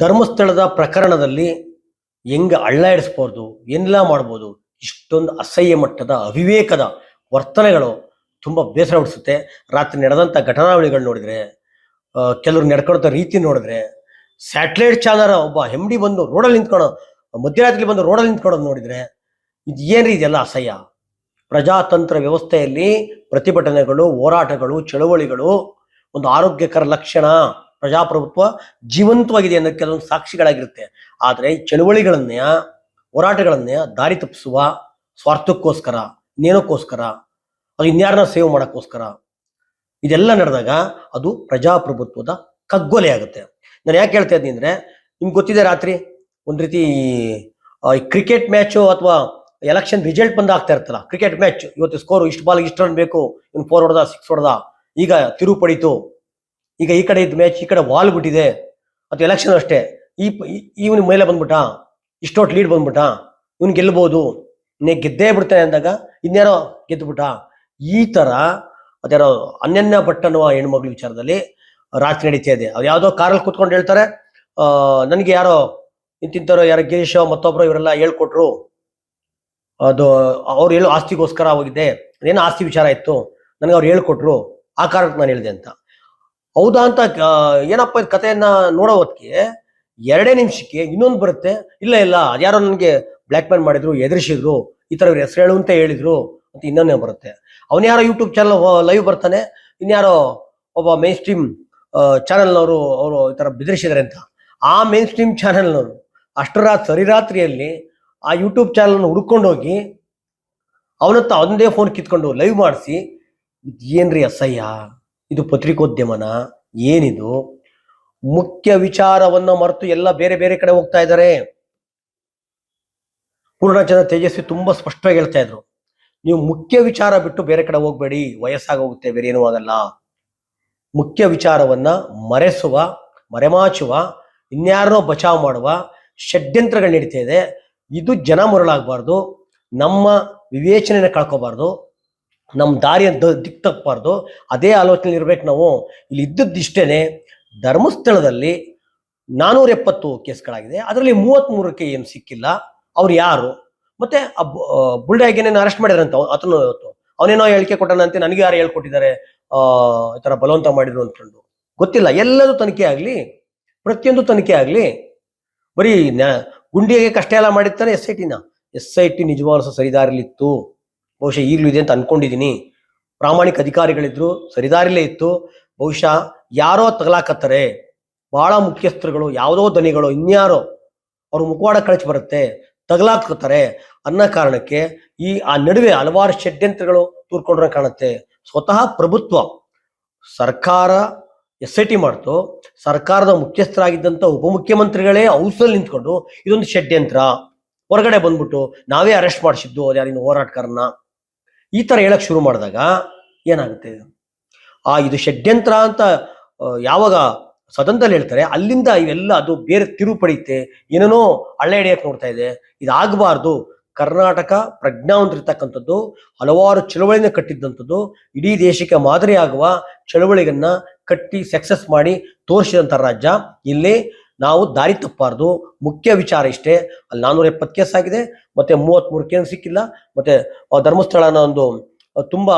ಧರ್ಮಸ್ಥಳದ ಪ್ರಕರಣದಲ್ಲಿ ಹೆಂಗ ಅಳ್ಳಾಡಿಸ್ಬೋದು ಎಲ್ಲ ಮಾಡ್ಬೋದು, ಇಷ್ಟೊಂದು ಅಸಹ್ಯ ಮಟ್ಟದ ಅವಿವೇಕದ ವರ್ತನೆಗಳು ತುಂಬ ಬೇಸರ ಹುಡಿಸುತ್ತೆ ರಾತ್ರಿ ನಡೆದಂಥ ಘಟನಾವಳಿಗಳು ನೋಡಿದರೆ ಕೆಲವರು ನಡ್ಕೊಳ್ತಾ ರೀತಿ ನೋಡಿದ್ರೆ, ಸ್ಯಾಟಲೈಟ್ ಚಾನರ ಒಬ್ಬ ಹೆಮ್ಡಿ ಬಂದು ರೋಡಲ್ಲಿ ನಿಂತ್ಕೊಳ್ಳೋ ಮಧ್ಯರಾತ್ರಿ ಬಂದು ರೋಡಲ್ಲಿ ನಿಂತ್ಕೊಳ್ಳೋದು ನೋಡಿದರೆ, ಇದು ಏನ್ರಿ ಇದೆಲ್ಲ ಅಸಹ್ಯ? ಪ್ರಜಾತಂತ್ರ ವ್ಯವಸ್ಥೆಯಲ್ಲಿ ಪ್ರತಿಭಟನೆಗಳು, ಹೋರಾಟಗಳು, ಚಳುವಳಿಗಳು ಒಂದು ಆರೋಗ್ಯಕರ ಲಕ್ಷಣ. ಪ್ರಜಾಪ್ರಭುತ್ವ ಜೀವಂತವಾಗಿದೆ ಅನ್ನೋ ಕೆಲವೊಂದು ಸಾಕ್ಷಿಗಳಾಗಿರುತ್ತೆ. ಆದರೆ ಈ ಚಳುವಳಿಗಳನ್ನೇ, ಹೋರಾಟಗಳನ್ನೇ ದಾರಿ ತಪ್ಪಿಸುವ ಸ್ವಾರ್ಥಕ್ಕೋಸ್ಕರ, ಇನ್ನೇನಕ್ಕೋಸ್ಕರ, ಅದು ಇನ್ಯಾರನ್ನ ಸೇವ್ ಮಾಡೋಕ್ಕೋಸ್ಕರ, ಇದೆಲ್ಲ ನಡೆದಾಗ ಅದು ಪ್ರಜಾಪ್ರಭುತ್ವದ ಕಗ್ಗೊಲೆ ಆಗುತ್ತೆ. ನಾನು ಯಾಕೆ ಹೇಳ್ತಾ ಇದ್ದೀನಿ ಅಂದರೆ, ನಿಮ್ಗೆ ಗೊತ್ತಿದೆ ರಾತ್ರಿ ಒಂದು ರೀತಿ ಕ್ರಿಕೆಟ್ ಮ್ಯಾಚು ಅಥವಾ ಎಲೆಕ್ಷನ್ ರಿಸಲ್ಟ್ ಬಂದ ಆಗ್ತಾ ಇರ್ತಲ್ಲ ಕ್ರಿಕೆಟ್ ಮ್ಯಾಚ್ ಇವತ್ತು ಸ್ಕೋರ್ ಇಷ್ಟು ಬಾಲ್ ಇಷ್ಟು ರನ್ ಬೇಕು, ಇನ್ನು ಫೋರ್ ಹೊಡೆದ ಸಿಕ್ಸ್ ಹೊಡೆದ, ಈಗ ತಿರು ಪಡೀತು. ಈಗ ಈ ಕಡೆ ಇದ್ದ ಮ್ಯಾಚ್ ಈ ಕಡೆ ವಾಲ್ ಬಿಟ್ಟಿದೆ. ಅಥವಾ ಎಲೆಕ್ಷನ್ ಅಷ್ಟೇ. ಈ ಇವನ ಮೇಲೆ ಬಂದ್ಬಿಟ್ಟ. ಇಷ್ಟೊಟ್ಟು ಲೀಡ್ ಬಂದ್ಬಿಟ್ಟ. ಇವನು ಗೆಲ್ಬೋದು. ನೀ ಗೆದ್ದೇ ಬಿಡ್ತಾನೆ ಅಂದಾಗ ಇನ್ಯಾರೋ ಗೆದ್ದುಬಿಟ್ಟ ಈ ತರ ಅದ್ಯಾರೋ ಅನ್ಯನ್ಯ ಭಟ್ ಅನ್ನುವ ಹೆಣ್ಮಕ್ಳ ವಿಚಾರದಲ್ಲಿ ರಾತ್ರಿ ನಡೀತಾ ಇದೆ. ಅವ್ರು ಯಾವುದೋ ಕಾರಲ್ಲಿ ಕೂತ್ಕೊಂಡು ಹೇಳ್ತಾರೆ. ನನಗೆ ಯಾರೋ ಇಂತಿಂತಾರೋ ಯಾರೋ ಗಿರೀಶ್, ಮತ್ತೊಬ್ರು ಇವರೆಲ್ಲ ಹೇಳ್ಕೊಟ್ರು. ಅದು ಅವ್ರು ಹೇಳೋ ಆಸ್ತಿಗೋಸ್ಕರ ಹೋಗಿದ್ದೆ ಅದೇನೋ ಆಸ್ತಿ ವಿಚಾರ ಇತ್ತು. ನನಗೆ ಅವ್ರು ಹೇಳ್ಕೊಟ್ರು. ಆ ಕಾರಣಕ್ಕೆ ನಾನು ಹೇಳಿದೆ ಅಂತ. ಹೌದಾ ಅಂತ ಏನಪ್ಪ ಇದು ಕಥೆಯನ್ನ ನೋಡೋ ಹೊತ್ತಿಗೆ ಎರಡೇ ನಿಮಿಷಕ್ಕೆ ಇನ್ನೊಂದು ಬರುತ್ತೆ. ಇಲ್ಲ ಇಲ್ಲ, ಅದ್ಯಾರೋ ನನಗೆ ಬ್ಲ್ಯಾಕ್ ಮೇಲ್ ಮಾಡಿದ್ರು, ಎದುರಿಸಿದ್ರು, ಈ ಥರ ಹೆಸರು ಹೇಳು ಅಂತ ಹೇಳಿದ್ರು ಅಂತ ಇನ್ನೊಂದೇ ಬರುತ್ತೆ. ಅವನ್ಯಾರೋ ಯೂಟ್ಯೂಬ್ ಚಾನಲ್ ಲೈವ್ ಬರ್ತಾನೆ ಇನ್ಯಾರೋ ಒಬ್ಬ ಮೇನ್ ಸ್ಟ್ರೀಮ್ ಚಾನಲ್ನವರು ಅವರು ಈ ಥರ ಬೆದರಿಸಿದ್ದಾರೆ ಅಂತ. ಆ ಮೇನ್ ಸ್ಟ್ರೀಮ್ ಚಾನೆಲ್ನವರು ಅಷ್ಟರ ಸರಿರಾತ್ರಿಯಲ್ಲಿ ಆ ಯೂಟ್ಯೂಬ್ ಚಾನಲ್ನ ಹುಡ್ಕೊಂಡೋಗಿ ಅವನತ್ತ ಅವನದೇ ಫೋನ್ ಕಿತ್ಕೊಂಡು ಲೈವ್ ಮಾಡಿಸಿ ಏನ್ರಿ ಅಸಹ್ಯ? ಇದು ಪತ್ರಿಕೋದ್ಯಮನ? ಏನಿದು? ಮುಖ್ಯ ವಿಚಾರವನ್ನ ಮರೆತು ಎಲ್ಲ ಬೇರೆ ಬೇರೆ ಕಡೆ ಹೋಗ್ತಾ ಇದ್ದಾರೆ. ಪೂರ್ಣಚಂದ್ರ ತೇಜಸ್ವಿ ತುಂಬಾ ಸ್ಪಷ್ಟವಾಗಿ ಹೇಳ್ತಾ ಇದ್ರು. ನೀವು ಮುಖ್ಯ ವಿಚಾರ ಬಿಟ್ಟು ಬೇರೆ ಕಡೆ ಹೋಗ್ಬೇಡಿ ವಯಸ್ಸಾಗೋಗುತ್ತೆ ಬೇರೆ ಏನೂ ಆಗಲ್ಲ. ಮುಖ್ಯ ವಿಚಾರವನ್ನ ಮರೆಸುವ, ಮರೆಮಾಚುವ, ಇನ್ಯಾರನ್ನೋ ಬಚಾವ್ ಮಾಡುವ ಷಡ್ಯಂತ್ರಗಳು ನಡೀತಾ ಇದೆ. ಇದು ಜನ ಮರಳಾಗಬಾರ್ದು. ನಮ್ಮ ವಿವೇಚನೆಯನ್ನು ಕಳ್ಕೋಬಾರ್ದು. ನಮ್ಮ ದಾರಿಯ ದಿಕ್ ತಪ್ಪಬಾರ್ದು ಅದೇ ಆಲೋಚನೆ ಇರ್ಬೇಕು ನಾವು. ಇಲ್ಲಿ ಇದ್ದದ್ದಿಷ್ಟೇ ಧರ್ಮಸ್ಥಳದಲ್ಲಿ ನಾನೂರ ಎಪ್ಪತ್ತು ಕೇಸ್ಗಳಾಗಿದೆ. ಅದರಲ್ಲಿ ಮೂವತ್ತ್ಮೂರಕ್ಕೆ ಏನು ಸಿಕ್ಕಿಲ್ಲ. ಅವ್ರು ಯಾರು? ಮತ್ತೆ ಆ ಬುಲ್ಡಾಗಿನೇನು ಅರೆಸ್ಟ್ ಮಾಡಿದ್ರಂತ ಆತನು ಅವನೇನೋ ಹೇಳಿಕೆ ಕೊಟ್ಟನಂತೆ ನನಗೆ ಯಾರು ಹೇಳ್ಕೊಟ್ಟಿದ್ದಾರೆ? ಈ ಥರ ಬಲವಂತ ಮಾಡಿದ್ರು ಅಂದ್ಕೊಂಡು. ಗೊತ್ತಿಲ್ಲ. ಎಲ್ಲದೂ ತನಿಖೆ ಆಗಲಿ, ಪ್ರತಿಯೊಂದು ತನಿಖೆ ಆಗಲಿ, ಬರೀ ಗುಂಡಿಗೆ ಕಷ್ಟ ಎಲ್ಲ ಮಾಡಿರ್ತಾನೆ ಎಸ್ ಐ ಟಿನ ಎಸ್ ಐ ಟಿ ನಿಜವಾಗ್ಲೂ ಸರಿದಾರಿಲಿತ್ತು. ಬಹುಶಃ ಈಗಲೂ ಇದೆ ಅಂತ ಅನ್ಕೊಂಡಿದೀನಿ. ಪ್ರಾಮಾಣಿಕ ಅಧಿಕಾರಿಗಳಿದ್ರು, ಸರಿದಾರಿಲೇ ಇತ್ತು. ಬಹುಶಃ ಯಾರೋ ತಗಲಾಕತ್ತಾರೆ. ಬಹಳ ಮುಖ್ಯಸ್ಥರುಗಳು, ಯಾವುದೋ ದನಿಗಳು, ಇನ್ಯಾರೋ, ಅವ್ರ ಮುಖವಾಡ ಕಳಚಿ ಬರುತ್ತೆ, ತಗಲಾಕತ್ತಾರೆ ಅನ್ನೋ ಕಾರಣಕ್ಕೆ ಈ, ಆ ನಡುವೆ ಹಲವಾರು ಷಡ್ಯಂತ್ರಗಳು ತೂರ್ಕೊಂಡ್ರೆ ಕಾಣುತ್ತೆ. ಸ್ವತಃ ಪ್ರಭುತ್ವ. ಸರ್ಕಾರ ಎಸ್ ಐ ಟಿ ಮಾಡ್ತು. ಸರ್ಕಾರದ ಮುಖ್ಯಸ್ಥರಾಗಿದ್ದಂಥ ಉಪಮುಖ್ಯಮಂತ್ರಿಗಳೇ ಹೌಸಲ್ಲಿ ನಿಂತ್ಕೊಂಡು ಇದೊಂದು ಷಡ್ಯಂತ್ರ. ಹೊರಗಡೆ ಬಂದ್ಬಿಟ್ಟು ನಾವೇ ಅರೆಸ್ಟ್ ಮಾಡಿಸಿದ್ದು ಯಾರಿನ ಹೋರಾಟಗಾರನ್ನ. ಈ ತರ ಹೇಳಕ್ ಶುರು ಮಾಡಿದಾಗ ಏನಾಗುತ್ತೆ? ಆ ಇದು ಷಡ್ಯಂತ್ರ ಅಂತ ಯಾವಾಗ ಸದನದಲ್ಲಿ ಹೇಳ್ತಾರೆ, ಅಲ್ಲಿಂದ ಇವೆಲ್ಲ ಅದು ಬೇರೆ ತಿರು ಪಡೆಯುತ್ತೆ, ಏನೇನೋ ಹಳ್ಳೆ ಹಿಡಿಯಕ್ಕೆ ನೋಡ್ತಾ ಇದೆ, ಇದಾಗಬಾರ್ದು ಕರ್ನಾಟಕ ಪ್ರಜ್ಞಾವಂತರಿರ್ತಕ್ಕಂಥದ್ದು ಹಲವಾರು ಚಳವಳಿನ ಕಟ್ಟಿದ್ದಂಥದ್ದು, ಇಡೀ ದೇಶಕ್ಕೆ ಮಾದರಿಯಾಗುವ ಚಳವಳಿಗನ್ನ ಕಟ್ಟಿ ಸಕ್ಸಸ್ ಮಾಡಿ ತೋರಿಸಿದಂಥ ರಾಜ್ಯ ಇಲ್ಲಿ ನಾವು ದಾರಿ ತಪ್ಪಬಾರ್ದು ಮುಖ್ಯ ವಿಚಾರ ಇಷ್ಟೇ. ಅಲ್ಲಿ ನಾನೂರ ಎಪ್ಪತ್ತು ಕೇಸ್ ಆಗಿದೆ. ಮತ್ತೆ ಮೂವತ್ಮೂರು ಕೇಸ್ ಸಿಕ್ಕಿಲ್ಲ. ಮತ್ತೆ, ಆ ಧರ್ಮಸ್ಥಳ ಅನ್ನೋ ಒಂದು ತುಂಬಾ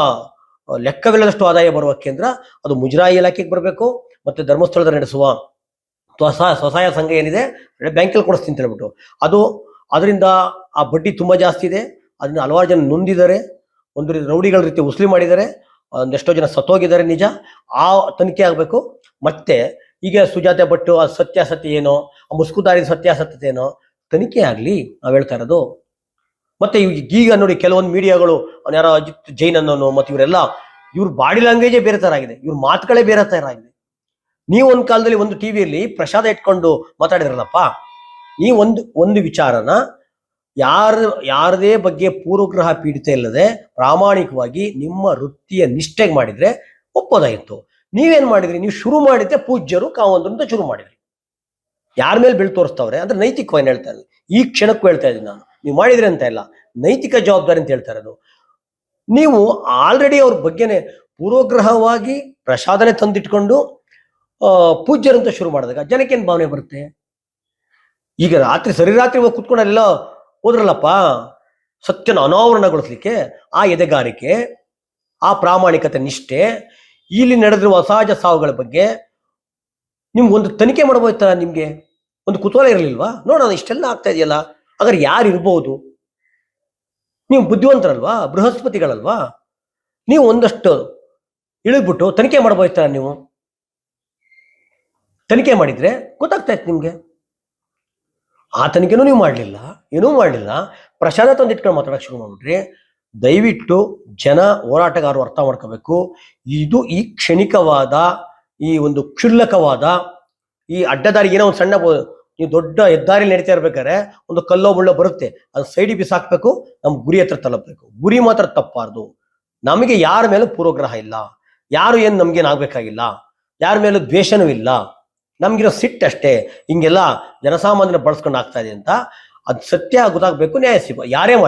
ಲೆಕ್ಕವಿಲ್ಲದಷ್ಟು ಆದಾಯ ಬರುವ ಕೇಂದ್ರ ಅದು ಮುಜರಾಯಿ ಇಲಾಖೆಗೆ ಬರಬೇಕು. ಮತ್ತೆ ಧರ್ಮಸ್ಥಳದ ನಡೆಸುವ ಸ್ವಸಹಾಯ ಸ್ವಸಹಾಯ ಸಂಘ ಏನಿದೆ, ಬ್ಯಾಂಕಲ್ಲಿ ಕೊಡಿಸ್ತೀನಿ ಅಂತ ಹೇಳ್ಬಿಟ್ಟು. ಅದು, ಅದರಿಂದ ಆ ಬಡ್ಡಿ ತುಂಬಾ ಜಾಸ್ತಿ ಇದೆ. ಅದನ್ನ ಹಲವಾರು ಜನ ನೊಂದಿದ್ದಾರೆ. ಒಂದು ರೌಡಿಗಳ ರೀತಿ ಉಸ್ಲಿ ಮಾಡಿದ್ದಾರೆ. ಒಂದೆಷ್ಟೋ ಜನ ಸತ್ತೋಗಿದ್ದಾರೆ ನಿಜ. ಆ ತನಿಖೆ ಆಗಬೇಕು. ಮತ್ತೆ ಈಗ ಸುಜಾತ ಭಟ್ಟು ಆ ಸತ್ಯಾಸತ್ಯ ಏನೋ, ಆ ಮುಸ್ಕುದಾರಿ ಸತ್ಯಾಸತ್ಯತೆ ಏನೋ, ತನಿಖೆ ಆಗಲಿ, ನಾವು ಹೇಳ್ತಾ ಇರೋದು. ಮತ್ತೆ ಈಗ ನೋಡಿ ಕೆಲವೊಂದು ಮೀಡಿಯಾಗಳು ಯಾರೋ ಅಜಿತ್ ಜೈನ್ ಅನ್ನೋನು, ಮತ್ತೆ ಇವರೆಲ್ಲ, ಇವ್ರ ಬಾಡಿ ಲ್ಯಾಂಗ್ವೇಜೇ ಬೇರೆ ತರ ಆಗಿದೆ. ಇವ್ರ ಮಾತುಗಳೇ ಬೇರೆ ತರ ಆಗಿದೆ. ನೀವು ಒಂದು ಕಾಲದಲ್ಲಿ ಒಂದು ಟಿವಿಯಲ್ಲಿ ಪ್ರಸಾದ ಇಟ್ಕೊಂಡು ಮಾತಾಡಿದ್ರಲ್ಲಪ್ಪ, ಈ ಒಂದು ಒಂದು ವಿಚಾರನ ಯಾರ, ಯಾರದೇ ಬಗ್ಗೆ ಪೂರ್ವಗ್ರಹ ಪೀಡಿತ ಇಲ್ಲದೆ ಪ್ರಾಮಾಣಿಕವಾಗಿ ನಿಮ್ಮ ವೃತ್ತಿಯ ನಿಷ್ಠೆಗೆ ಮಾಡಿದ್ರೆ ಒಪ್ಪೋದಾಗಿತ್ತು. ನೀವೇನ್ ಮಾಡಿದ್ರಿ? ನೀವು ಶುರು ಮಾಡಿದ್ದೆ ಪೂಜ್ಯರು ಕಾವಂದ್ರು ಅಂತ ಶುರು ಮಾಡಿದ್ರಿ. ಯಾರ ಮೇಲೆ ಬೆಳ್ ತೋರಿಸ್ತವ್ರೆ? ಅಂದ್ರೆ ನೈತಿಕವಾಗಿ ಹೇಳ್ತಾ ಇದ್ದೀನಿ. ಈ ಕ್ಷಣಕ್ಕೂ ಹೇಳ್ತಾ ಇದ್ದೀನಿ ನಾನು. ನೀವು ಮಾಡಿದ್ರಿ ಅಂತ ಇಲ್ಲ. ನೈತಿಕ ಜವಾಬ್ದಾರಿ ಅಂತ ಹೇಳ್ತಾ ಇರೋದು. ನೀವು ಆಲ್ರೆಡಿ ಅವ್ರ ಬಗ್ಗೆನೆ ಪೂರ್ವಗ್ರಹವಾಗಿ ಪ್ರಸಾದನೆ ತಂದಿಟ್ಕೊಂಡು ಪೂಜ್ಯರಂತ ಶುರು ಮಾಡಿದಾಗ ಜನಕ್ಕೇನು ಭಾವನೆ ಬರುತ್ತೆ? ಈಗ ರಾತ್ರಿ ಸರಿ ರಾತ್ರಿ ಹೋಗಿ ಕುತ್ಕೊಂಡಲ್ಲ ಹೋದ್ರಲ್ಲಪ್ಪ, ಸತ್ಯನ ಅನಾವರಣಗೊಳಿಸ್ಲಿಕ್ಕೆ, ಆ ಎದೆಗಾರಿಕೆ, ಆ ಪ್ರಾಮಾಣಿಕತೆ ನಿಷ್ಠೆ ಇಲ್ಲಿ ನಡೆದಿರುವ ಅಸಹಜ ಸಾವುಗಳ ಬಗ್ಗೆ ನಿಮ್ಗೆ ಒಂದು ತನಿಖೆ ಮಾಡ್ಬೋಯ್ತಾ ನಿಮಗೆ? ಒಂದು ಕುತೂಹಲ ಇರಲಿಲ್ವಾ? ನೋಡೋಣ, ಇಷ್ಟೆಲ್ಲ ಆಗ್ತಾ ಇದೆಯಲ್ಲ. ಹಾಗಾದ್ರೆ ಯಾರು ಇರ್ಬೋದು? ನೀವು ಬುದ್ಧಿವಂತರಲ್ವಾ? ಬೃಹಸ್ಪತಿಗಳಲ್ವಾ? ನೀವು ಒಂದಷ್ಟು ಇಳಿದ್ಬಿಟ್ಟು ತನಿಖೆ ಮಾಡ್ಬೋಯ್ತಾ ನೀವು? ತನಿಖೆ ಮಾಡಿದ್ರೆ ಗೊತ್ತಾಗ್ತಾ ಇತ್ತು ನಿಮ್ಗೆ. ಆ ತನಿಖೆನೂ ನೀವು ಮಾಡಲಿಲ್ಲ, ಏನೂ ಮಾಡಲಿಲ್ಲ. ಪ್ರಸಾದ ತಂದಿಟ್ಕೊಂಡು ಮಾತಾಡಕ್ಕೆ ಶುರು ಮಾಡ್ಬಿಟ್ರಿ. ದಯವಿಟ್ಟು ಜನ ಹೋರಾಟಗಾರರು ಅರ್ಥ ಮಾಡ್ಕೋಬೇಕು. ಇದು ಈ ಕ್ಷಣಿಕವಾದ, ಈ ಒಂದು ಕ್ಷುಲ್ಲಕವಾದ, ಈ ಅಡ್ಡದಾರಿ ಏನೋ ಒಂದು ಸಣ್ಣ ನೀವು ದೊಡ್ಡ ಹೆದ್ದಾರಿ ನಡೀತಾ ಇರ್ಬೇಕಾದ್ರೆ ಒಂದು ಕಲ್ಲೋ ಮುಳ್ಳೋ ಬರುತ್ತೆ. ಅದು ಸೈಡಿಗೆ ಬಿಸಾಕ್ಬೇಕು ನಮ್ಮ ಗುರಿ ಹತ್ರ ತಲುಪಬೇಕು. ಗುರಿ ಮಾತ್ರ ತಪ್ಪಾರ್ದು. ನಮಗೆ ಯಾರ ಮೇಲೂ ಪೂರ್ವಗ್ರಹ ಇಲ್ಲ. ಯಾರು ಏನು ನಮ್ಗೇನು ಯಾರ ಮೇಲೂ ದ್ವೇಷನೂ ಇಲ್ಲ. ನಮ್ಗಿರೋ ಸಿಟ್ಟು ಅಷ್ಟೇ. ಹಿಂಗೆಲ್ಲ ಜನಸಾಮಾನ್ಯನ ಬಳಸ್ಕೊಂಡು ಆಗ್ತಾ ಇದೆ ಅಂತ. ಅದು ಸತ್ಯ, ಗೊತ್ತಾಗಬೇಕು, ನ್ಯಾಯ ಸಿಗ. ಯಾರೇ ಮಾಡಿ